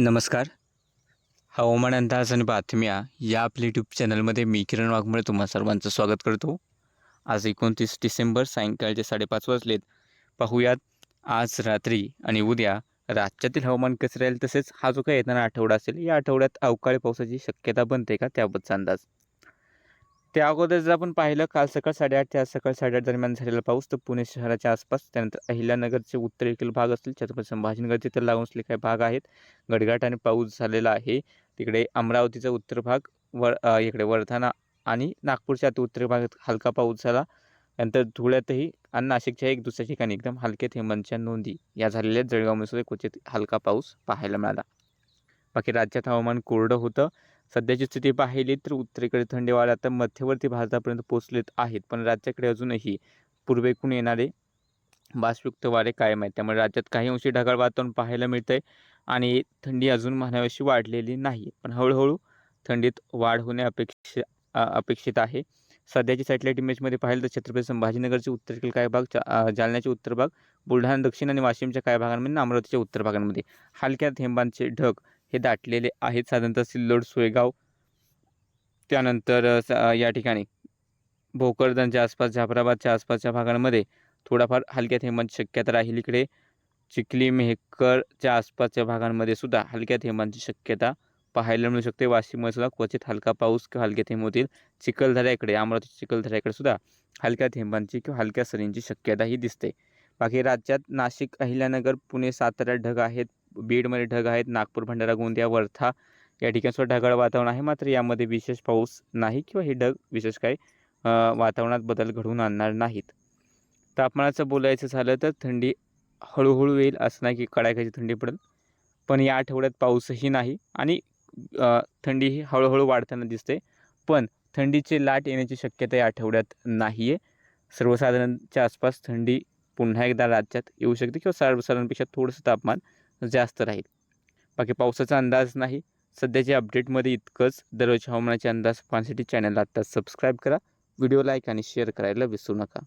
नमस्कार. हवामान अंदाज आणि बातम्या या आपल्या यूट्यूब चॅनलमध्ये मी किरण वाघमळे तुम्हा सर्वांचं स्वागत करतो. आज एकोणतीस डिसेंबर सायंकाळचे साडेपाच वाजलेत. पाहूयात आज रात्री आणि उद्या राज्यातील हवामान कसं राहील तसेच हा जो काही येणारा आठवडा असेल या आठवड्यात अवकाळी पावसाची शक्यता बनते का? त्याबद्दलचा अंदाज. त्या अगोदर जर आपण पाहिलं काल सकाळ साडेआठ ते आज सकाळ साडेआठ दरम्यान झालेला पाऊस तर पुणे शहराच्या आसपास त्यानंतर अहिल्यानगरचे उत्तरेकडील भाग असतील छत्रपती संभाजीनगरचे तिथे लागून असलेले काही भाग आहेत. गडगाट आणि पाऊस झालेला आहे. तिकडे अमरावतीचा उत्तर भाग वर इकडे वर्धाना आणि नागपूरच्या आता उत्तर भागात हलका पाऊस झाला. नंतर धुळ्यातही आणि नाशिकच्या एक दुसऱ्या ठिकाणी एकदम हलके थेंबांच्या नोंदी या झालेल्या जळगावमध्ये सुद्धा क्वचित हलका पाऊस पाहायला मिळाला. बाकी राज्यात हवामान कोरडं होतं. सध्याची स्थिती पाहिली तर उत्तरेकडे थंडी वाढ आता मध्यवर्ती भारतापर्यंत पोहोचलेत आहेत. पण राज्याकडे अजूनही पूर्वेकडून येणारे बाष्पयुक्त वारे कायम आहेत. त्यामुळे राज्यात काही अंशी ढगाळ वातावरण पाहायला मिळतंय आणि थंडी अजून म्हणावीशी वाढलेली नाही. पण हळूहळू थंडीत वाढ होणे अपेक्षा अपेक्षित आहे. सध्याची सॅटेलाईट इमेजमध्ये पाहिलं तर छत्रपती संभाजीनगरचे उत्तरेकडील काही भाग जालन्याचे उत्तर भाग बुलढाणा दक्षिण आणि वाशिमच्या काही भागांमध्ये अमरावतीच्या उत्तर भागांमध्ये. हलक्या थेंबांचे ढग हे दाटलेले आहेत. साधारणतः सिल्लोड सोयगाव त्यानंतर स- या ठिकाणी. भोकरदनच्या आसपास जाफराबादच्या आसपासच्या भागांमध्ये थोडाफार हलक्या थेंबांची शक्यता राहील. इकडे चिखली मेहकरच्या आसपासच्या भागांमध्ये सुद्धा हलक्या थेंबांची शक्यता पाहायला मिळू शकते. वाशिममध्ये सुद्धा क्वचित हलका पाऊस किंवा हलके थेंब होतील. चिखलदऱ्याकडे अमरावती चिखलदऱ्याकडे सुद्धा हलक्या थेंबांची किंवा हलक्या सरींची शक्यताही दिसते. बाकी राज्यात नाशिक अहिल्यानगर पुणे सातारा ढग आहेत. बीडमध्ये ढग आहेत. नागपूर भंडारा गोंदिया वर्धा या ठिकाणी सुद्धा ढगाळ वातावरण आहे. मात्र यामध्ये विशेष पाऊस नाही किंवा हे ढग विशेष काही वातावरणात बदल घडवून आणणार नाहीत. तापमानाचं बोलायचं झालं तर थंडी हळूहळू येईल असं नाही की कडाक्याची थंडी पडेल. पण या आठवड्यात पाऊसही नाही आणि थंडी ही हळूहळू वाढताना दिसते. पण थंडीची लाट येण्याची शक्यता या आठवड्यात नाही आहे सर्वसाधारणच्या आसपास थंडी पुन्हा एकदा राज्यात येऊ शकते किंवा सर्वसाधारणपेक्षा थोडंसं तापमान जास्त राहील. बाकी पावसाचा अंदाज नाही. सध्याच्या अपडेटमध्ये इतकंच. दररोज हवामानाचे अंदाज पाहण्यासाठी चॅनलला आत्ता सबस्क्राईब करा. व्हिडिओ लाईक आणि शेअर करायला विसरू नका.